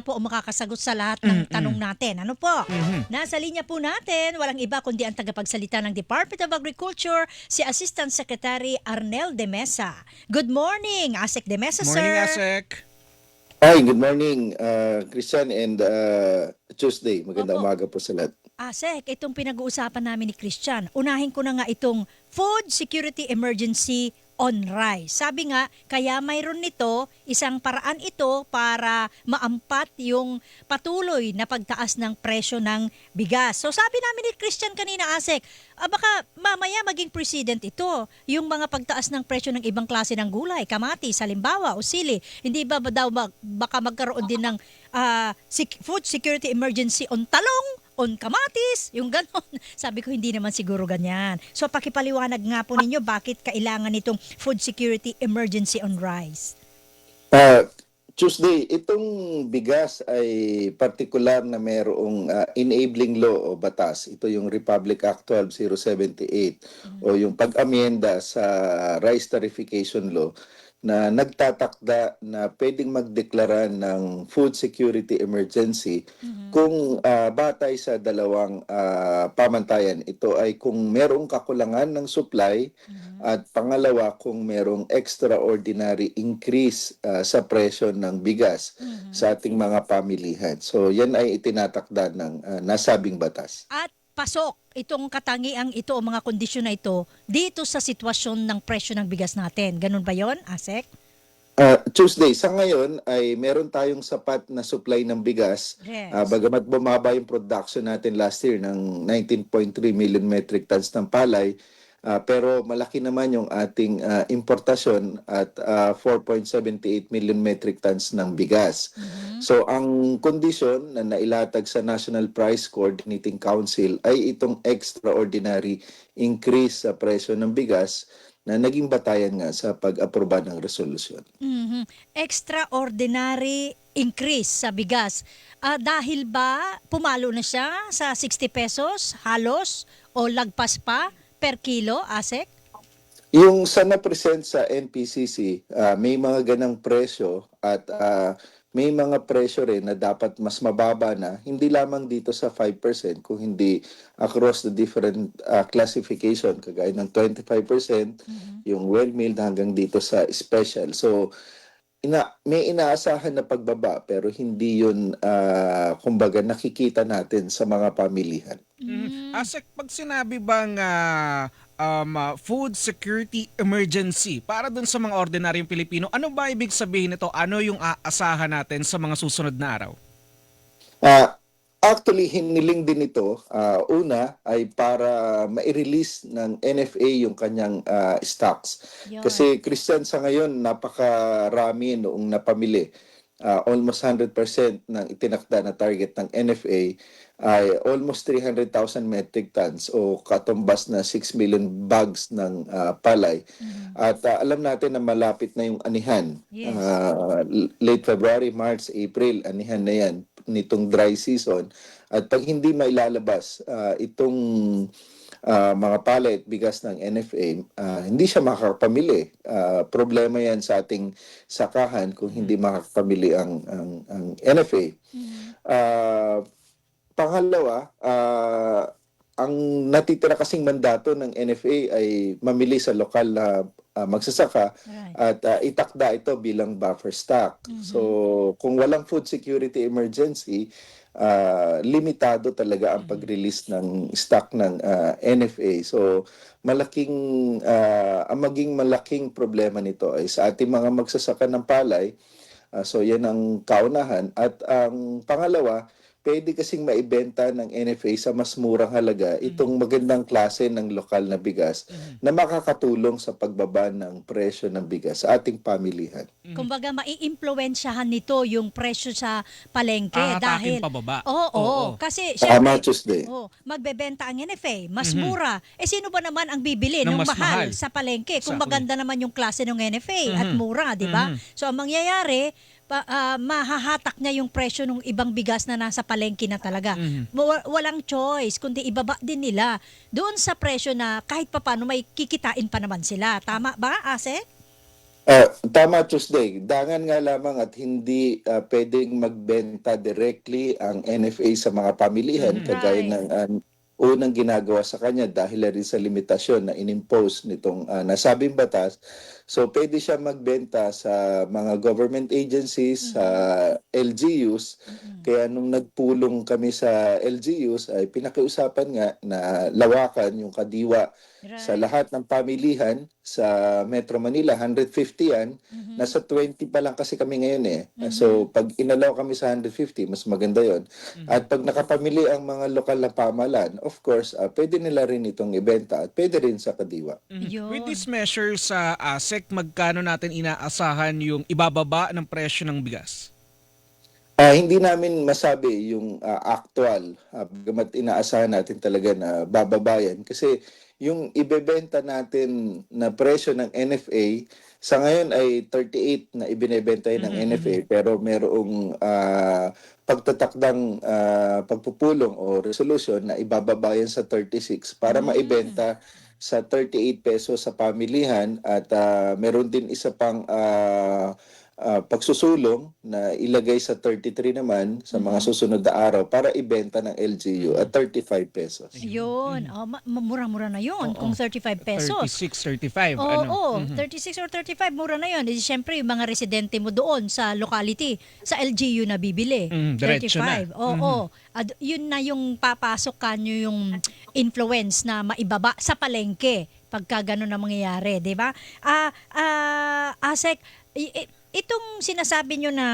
po ang makakasagot sa lahat ng Mm-mm. tanong natin. Ano po? Mhm. Nasa linya po natin, walang iba kundi ang tagapagsalita ng Department of Agriculture, si Assistant Secretary Arnel De Mesa. Good morning, Asek De Mesa, Morning, sir. Asek. Hi, good morning, uh, Christian and uh, Tuesday. Magandang Opo. umaga po sa lahat. Asek, itong pinag-uusapan namin ni Christian, unahin ko na nga itong Food Security Emergency on rice. Sabi nga, kaya mayroon nito, isang paraan ito para maampat yung patuloy na pagtaas ng presyo ng bigas. So sabi namin ni Christian kanina, Asek, ah, baka mamaya maging precedent ito, yung mga pagtaas ng presyo ng ibang klase ng gulay, kamati, salimbawa o sili. Hindi ba, daw baka magkaroon din ng sec- food security emergency on talong? On kamatis, yung ganon. Sabi ko, hindi naman siguro ganyan. So, pakipaliwanag nga po ninyo bakit kailangan itong food security emergency on rice. Uh, Tuesday, itong bigas ay partikular na mayroong uh, enabling law o batas. Ito yung Republic Act 12078 o yung pag-amyenda sa rice tarification law na nagtatakda na pwedeng magdeklara ng food security emergency kung ah, batay sa dalawang ah, pamantayan. Ito ay kung merong kakulangan ng supply at pangalawa kung merong extraordinary increase ah, sa presyo ng bigas sa ating mga pamilihan. So yan ay itinatakda ng ah, nasabing batas. At pasok itong katangiang ito o mga kondisyon na ito dito sa sitwasyon ng presyo ng bigas natin. Ganun ba yon Asek? Ah, Tuesday, sa ngayon ay meron tayong sapat na supply ng bigas Yes. Ah, bagamat bumaba yung production natin last year ng 19.3 million metric tons ng palay, ah, pero malaki naman yung ating ah, importasyon at ah, 4.78 million metric tons ng bigas. So ang kondisyon na nailatag sa National Price Coordinating Council ay itong extraordinary increase sa presyo ng bigas na naging batayan nga sa pag-aproba ng resolusyon. Mhm. Extraordinary increase sa bigas. Ah, dahil ba pumalo na siya sa 60 pesos halos o lagpas pa per kilo, Asek? Yung sa na-present sa NPCC, ah, may mga ganang presyo at ah, may mga presyo rin na dapat mas mababa na, hindi lamang dito sa 5%, kung hindi across the different ah, classification, kagaya ng 25%, yung well-milled hanggang dito sa special. So, ina may inaasahan na pagbaba pero hindi yun ah, kumbaga nakikita natin sa mga pamilihan. Mhm. Asek, pag sinabi bang ah, um, ah, food security emergency para dun sa mga ordinaryong Pilipino, ano ba ibig sabihin nito? Ano yung aasahan natin sa mga susunod na araw? Ah, actually, hiniling din ito. ah, una ay para ma-release ng NFA yung kanyang ah, stocks. Yun. Kasi Christian sa ngayon, napakarami noong napamili. Ah, almost 100% ng itinakda na target ng NFA ay almost 300,000 metric tons o katumbas na 6 million bags ng ah, palay. At ah, alam natin na malapit na yung anihan. Yes. L- late February, March, April, anihan na yan nitong dry season. At pag hindi mailalabas ah, itong ah, mga palay at bigas ng NFA, ah, hindi siya makakapamili. Ah, problema yan sa ating sakahan kung hindi makakapamili ang, ang, ang NFA. Ah, pangalawa, ah, ang natitira kasing mandato ng NFA ay mamili sa lokal na ah, magsasaka Right. at ah, itakda ito bilang buffer stock. So, kung walang food security emergency, ah, limitado talaga ang pag-release ng stock ng ah, NFA. So, malaking ah, ang maging malaking problema nito ay sa ating mga magsasaka ng palay. Ah, so, yan ang kaunahan at ang pangalawa, pwede kasing maibenta ng NFA sa mas murang halaga itong magandang klase ng lokal na bigas na makakatulong sa pagbaba ng presyo ng bigas sa ating pamilihan. Kumbaga, maiimpluwensyahan nito yung presyo sa palengke dahil... Ahatakin pababa. Oo, oo. Oo. Kasi, Tama, syempre, Tuesday. oh, magbebenta ang NFA, mas mura. Eh, sino ba naman ang bibili Ng ng mas mahal, mahal. sa palengke kung Exactly. maganda naman yung klase ng NFA at mura, di ba? So, ang mangyayari, pa, ah, mahahatak niya yung presyo ng ibang bigas na nasa palengke na talaga. Wa- Walang choice, kundi ibaba din nila doon sa presyo na kahit papano may kikitain pa naman sila. Tama ba, Ase? Ah, tama Tuesday. Dangan nga lamang at hindi ah, pwedeng magbenta directly ang NFA sa mga pamilihan Mhm. kagaya Right. ng ah, unang ginagawa sa kanya dahil rin sa limitasyon na inimpose nitong ah, nasabing batas. So pwede siya magbenta sa mga government agencies, sa LGUs. Kaya nung nagpulong kami sa LGUs ay pinakiusapan nga na lawakan yung kadiwa sa lahat ng pamilihan sa Metro Manila, 150 yan. Mhm. Nasa 20 pa lang kasi kami ngayon eh. So pag inalaw kami sa 150, mas maganda yon. At pag nakapamili ang mga lokal na pamalan, of course, ah, pwede nila rin itong ibenta at pwede rin sa kadiwa. Mhm. Yun. With this measure sa ASEC, magkano natin inaasahan yung ibababa ng presyo ng bigas? Ah, hindi namin masabi yung ah, actual, uh, bagamat inaasahan natin talaga na bababayan kasi yung ibebenta natin na presyo ng NFA sa ngayon ay 38 na ibinebenta ng Mhm. NFA pero merong ah, pagtatakdang ah, pagpupulong o resolution na ibababayan sa 36 para maibenta sa 38 pesos sa pamilihan at ah, meron din isa pang ah, ah, pagsusulong na ilagay sa 33 naman sa mga susunod na araw para ibenta ng LGU at 35 pesos. Yun. Oh, ma- ma- mura-mura na yun Oo. kung 35 pesos. 36, 35. Oo, ano? oo. Mhm. 36 or 35, mura na yun. Eh, Siyempre, yung mga residente mo doon sa locality, sa LGU na bibili. Mm, diretso na. 35. Oo, Ad- yun na yung papasok ka nyo yung influence na maibaba sa palengke pagka ganun na mangyayari, di ba? Ah, ah, Asek, i- i- itong sinasabi nyo na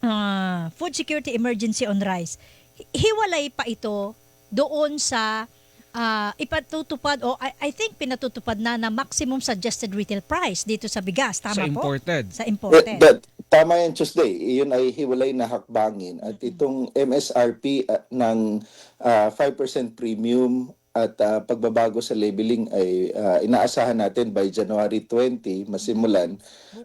ah, food security emergency on rice, hi- hiwalay pa ito doon sa ah, ipatutupad o I, I think pinatutupad na na maximum suggested retail price dito sa bigas. Tama Sa po? imported. Sa imported. that- tama yan Tuesday. Iyon ay hiwalay na hakbangin. At itong MSRP uh, ng uh, 5% premium at uh, pagbabago sa labeling ay uh, inaasahan natin by January 20 masimulan.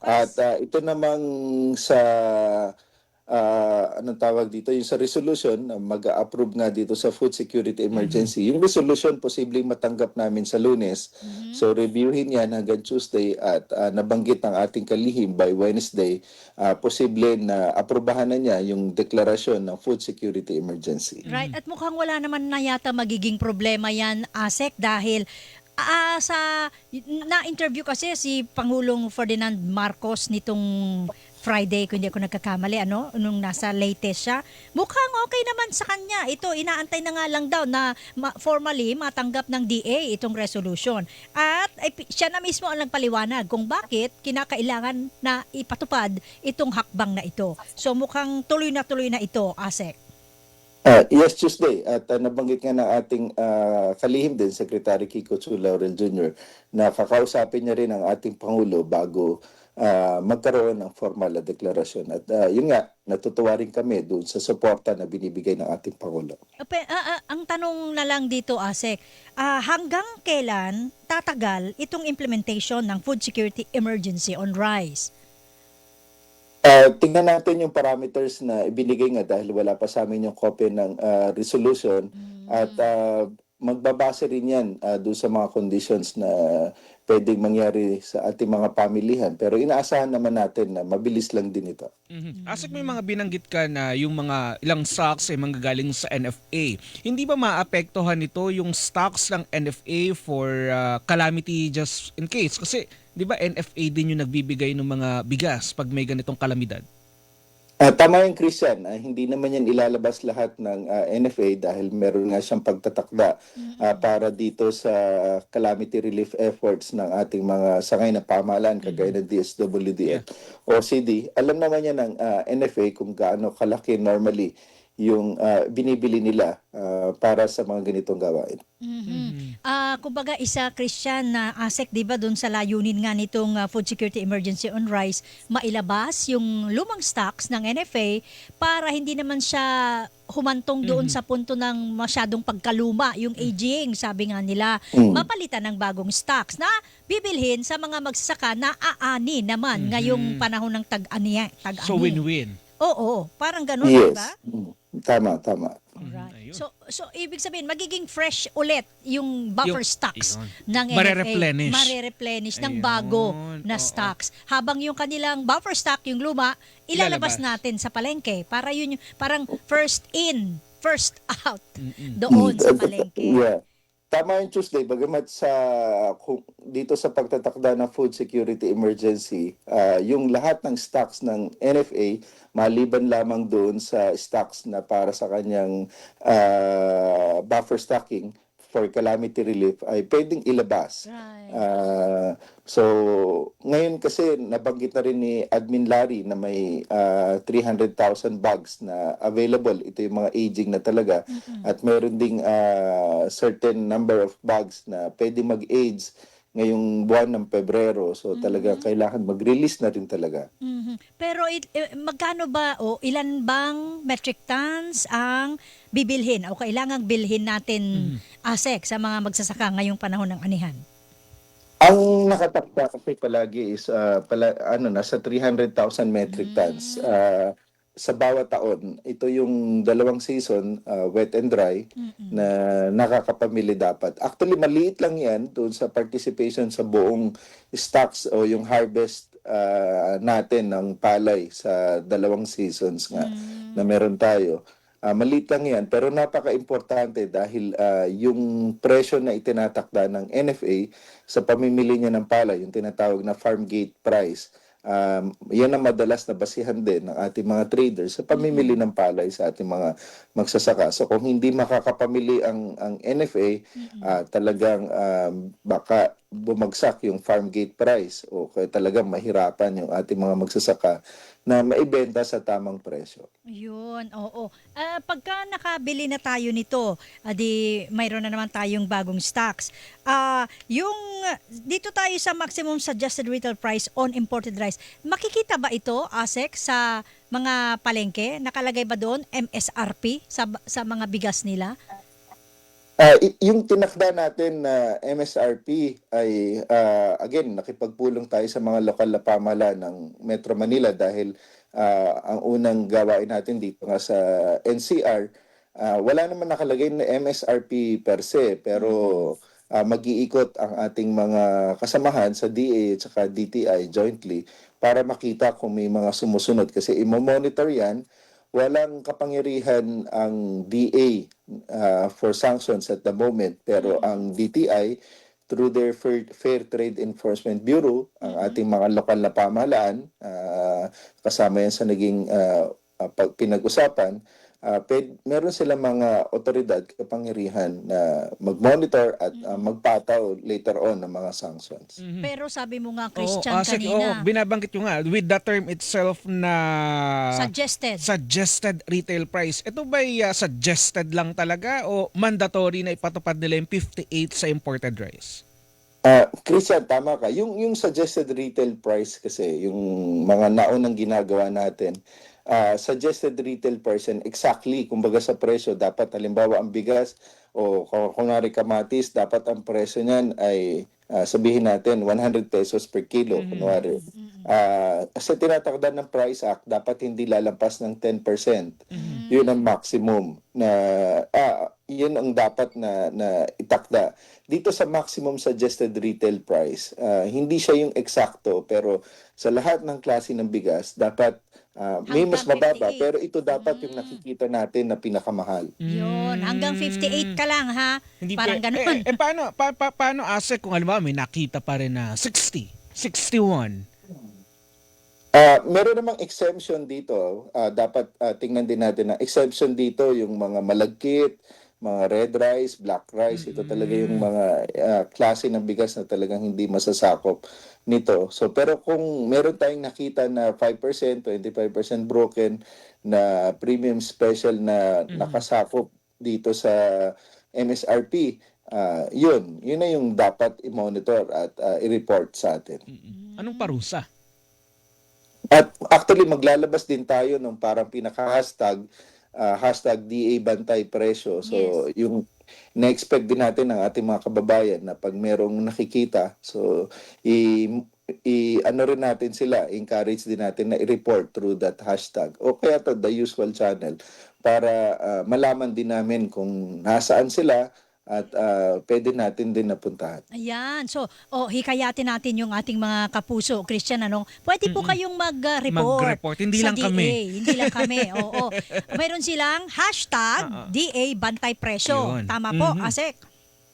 At uh, ito namang sa uh, anong tawag dito, yung sa resolution na mag-approve nga dito sa food security emergency. Yung resolution posibleng matanggap namin sa lunes. So reviewin yan hanggang Tuesday at uh, nabanggit ng ating kalihim by Wednesday, uh, posible na aprubahan na niya yung deklarasyon ng food security emergency. Right, at mukhang wala naman na yata magiging problema yan, ASEC, dahil ah, sa na-interview kasi si Pangulong Ferdinand Marcos nitong Friday, kung hindi ako nagkakamali, ano, nung nasa latest siya, mukhang okay naman sa kanya. Ito, inaantay na nga lang daw na ma- formally matanggap ng DA itong resolution. At ay, pi- siya na mismo ang nagpaliwanag kung bakit kinakailangan na ipatupad itong hakbang na ito. So mukhang tuloy na tuloy na ito, ASEC. Uh, yes, Tuesday. At uh, nabanggit nga ng ating uh, kalihim din, Secretary Kiko Chu Laurel Jr., na kakausapin niya rin ang ating Pangulo bago uh, magkaroon ng formal na deklarasyon. At uh, yun nga, natutuwa rin kami doon sa suporta na binibigay ng ating Pangulo. Pe- ah, ah, ang tanong na lang dito, Asek, ah, hanggang kailan tatagal itong implementation ng food security emergency on rice? Uh, tingnan natin yung parameters na ibinigay nga dahil wala pa sa amin yung copy ng uh, resolution at uh, magbabase rin yan uh, doon sa mga conditions na pwedeng mangyari sa ating mga pamilihan. Pero inaasahan naman natin na mabilis lang din ito. Mhm. Asik may mga binanggit ka na yung mga ilang stocks ay manggagaling sa NFA. Hindi ba maapektuhan nito yung stocks ng NFA for uh, calamity just in case? Kasi di ba NFA din yung nagbibigay ng mga bigas pag may ganitong kalamidad? Ah, tama yung Christian, ah, hindi naman yan ilalabas lahat ng ah, NFA dahil meron nga siyang pagtatakda ah, para dito sa calamity relief efforts ng ating mga sangay na pamahalaan kagaya ng DSWD at OCD. Alam naman yan ng ah, NFA kung gaano kalaki normally yung ah, binibili nila ah, para sa mga ganitong gawain. Mhm. Ah, kumbaga isa Christian na ASEC 'di ba doon sa layunin nga nitong ah, food security emergency on rice mailabas yung lumang stocks ng NFA para hindi naman siya humantong doon sa punto ng masyadong pagkaluma yung aging sabi nga nila Mm. mapalitan ng bagong stocks na bibilhin sa mga magsasaka na aani naman ngayong panahon ng tag-ani tag-ani. So win-win. Oo, parang ganun, Yes. di ba? Mm. Tama, tama. Alright. Ayun. So so ibig sabihin magiging fresh ulit yung buffer Yung- stocks Ayun. ng NFA. Mare-replenish. Mare-replenish ng Ayun, bago na oo. stocks. Habang yung kanilang buffer stock, yung luma, ilalabas, Ilalabas. natin sa palengke para yun yung parang first in, first out Mm-mm. doon sa palengke. Yeah. Tama yung Tuesday, bagamat sa kung, dito sa pagtatakda ng food security emergency, ah, yung lahat ng stocks ng NFA, maliban lamang doon sa stocks na para sa kanyang ah, buffer stocking for calamity relief ay pwedeng ilabas. Right. Ah, so, ngayon kasi nabanggit na rin ni Admin Larry na may ah, 300,000 bags na available. Ito yung mga aging na talaga. At meron ding ah, certain number of bags na pwede mag-age ngayong buwan ng Pebrero. So, talaga kailangan mag-release na rin talaga. Mhm. Pero it- eh, magkano ba o ilan bang metric tons ang bibilhin o kailangang bilhin natin ASEC sa mga magsasaka ngayong panahon ng anihan? Ang nakatakda kasi palagi is ah, pala, ano nasa 300,000 metric tons Ah, sa bawat taon. Ito yung dalawang season, ah, wet and dry, na nakakapamili dapat. Actually, maliit lang yan doon sa participation sa buong stocks o yung harvest ah, natin ng palay sa dalawang seasons nga na meron tayo. Ah, maliit lang yan, pero napaka-importante dahil ah, yung presyo na itinatakda ng NFA sa pamimili niya ng palay, yung tinatawag na farm gate price, um, yan ang madalas na basihan din ng ating mga traders sa pamimili ng palay sa ating mga magsasaka. So kung hindi makakapamili ang, ang NFA, ah, talagang um, baka bumagsak yung farm gate price o kaya talagang mahirapan yung ating mga magsasaka na maibenta sa tamang presyo. Yun, oo. Ah, pagka nakabili na tayo nito, ah, di mayroon na naman tayong bagong stocks. Ah, yung dito tayo sa maximum suggested retail price on imported rice. Makikita ba ito, ASEC, sa mga palengke? Nakalagay ba doon MSRP sa sa mga bigas nila? Y- yung tinakda natin na MSRP ay ah, again nakipagpulong tayo sa mga lokal na pamahalaan ng Metro Manila dahil ah, ang unang gawain natin dito nga sa NCR ah, wala naman nakalagay na MSRP per se pero ah, mag-iikot ang ating mga kasamahan sa DA at saka DTI jointly para makita kung may mga sumusunod kasi imo-monitor yan walang kapangyarihan ang DA uh, for sanctions at the moment pero ang DTI through their Fair, Fair Trade Enforcement Bureau ang ating mga lokal na pamahalaan uh, kasama yan sa naging uh, uh, pag- pinag-usapan uh, pwed- meron silang mga otoridad kapangyarihan na mag-monitor at uh, magpataw later on ng mga sanctions. Pero sabi mo nga, Christian, ASEC, oo, kanina, binabanggit nyo nga, with the term itself na suggested. suggested retail price, ito ba suggested lang talaga o mandatory na ipatupad nila yung 58 sa imported rice? Ah, Christian, tama ka. Yung yung suggested retail price kasi, yung mga naunang ginagawa natin, ah, suggested retail price and exactly kumbaga sa presyo dapat halimbawa ang bigas o kung kunwari kamatis, dapat ang presyo niyan ay ah, sabihin natin 100 pesos per kilo kunwari. Ah, sa tinatakda ng Price Act, dapat hindi lalampas ng 10%. Yun ang maximum na ah, yun ang dapat na na itakda. Dito sa maximum suggested retail price, ah, hindi siya yung eksakto pero sa lahat ng klase ng bigas dapat ah, may mas mababa 58. pero ito dapat yung nakikita natin na pinakamahal. Yun, hanggang 58 ka lang ha. Parang pe- ganun. Eh, eh, paano, pa, pa, paano ASEC kung alam may nakita pa rin na 60, 61? Ah, meron namang exemption dito. Ah, dapat ah, tingnan din natin na exemption dito yung mga malagkit, mga red rice, black rice. Ito talaga yung mga ah, klase ng bigas na talagang hindi masasakop nito. So pero kung meron tayong nakita na 5%, 25% broken na premium special na nakasakop dito sa MSRP, ah, yun, yun na yung dapat i-monitor at ah, i-report sa atin. Anong parusa? At actually maglalabas din tayo ng parang pinaka-hashtag ah, hashtag DA Bantay Presyo. So yung na-expect din natin ng ating mga kababayan na pag merong nakikita, so i i ano rin natin sila, encourage din natin na i-report through that hashtag o kaya to the usual channel para ah, malaman din namin kung nasaan sila at ah, pwede natin din napuntahan. Ayan. So, oh, hikayatin natin yung ating mga kapuso, Christian, anong, pwede po kayong mag-report. Mag-report. Hindi sa lang DA. kami. Hindi lang kami. Oo. Mayroon silang hashtag Oo. DA Bantay Presyo. Yun. Tama po, Mhm. Asek.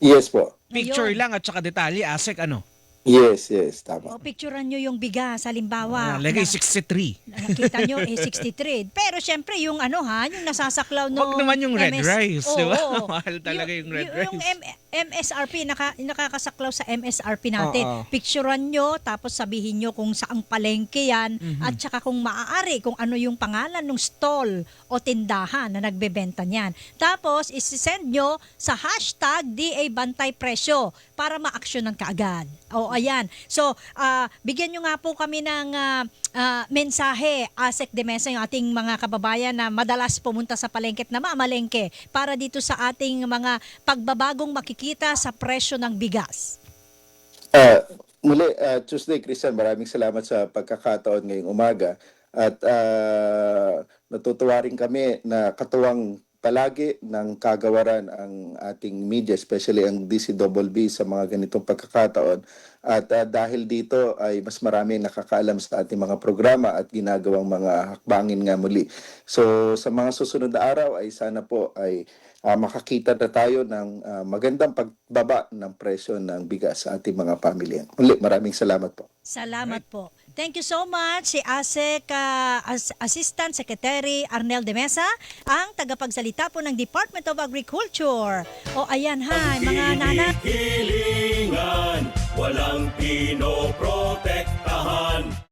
Yes po. Picture Ayun. lang at saka detalye, Asek, ano? Yes, yes, tama. O, picturean nyo yung bigas, halimbawa. Ah, lagay na- 63. nakita nyo, eh, 63. Pero syempre, yung ano ha, yung nasasaklaw no Wag naman yung red rice, di ba? Mahal talaga yung red Yung rice. M- MSRP, naka, nakakasaklaw sa MSRP natin. Oo. Picturean nyo, tapos sabihin nyo kung saang palengke yan, Mhm. at saka kung maaari, kung ano yung pangalan ng stall o tindahan na nagbebenta niyan. Tapos, isi-send nyo sa hashtag DA Bantay Presyo para ma-actionan kaagad. O, ayan. So, ah, bigyan nyo nga po kami ng ah, ah, mensahe, Asek de Mesa, yung ating mga kababayan na madalas pumunta sa palengke at namamalengke para dito sa ating mga pagbabagong makikita sa presyo ng bigas. Ah, muli, ah, Tuesday, Christian, maraming salamat sa pagkakataon ngayong umaga. At ah, natutuwa rin kami na katuwang palagi ng kagawaran ang ating media, especially ang DCWB sa mga ganitong pagkakataon. At ah, dahil dito ay mas marami nakakaalam sa ating mga programa at ginagawang mga hakbangin nga muli. So sa mga susunod na araw ay sana po ay ah, makakita na tayo ng ah, magandang pagbaba ng presyo ng bigas sa ating mga pamilya. Muli, maraming salamat po. Salamat po. Thank you so much si ASEC ah, As- Assistant Secretary Arnel de Mesa, ang tagapagsalita po ng Department of Agriculture. O ayan ha, mga nanay. Walang pinoprotektahan.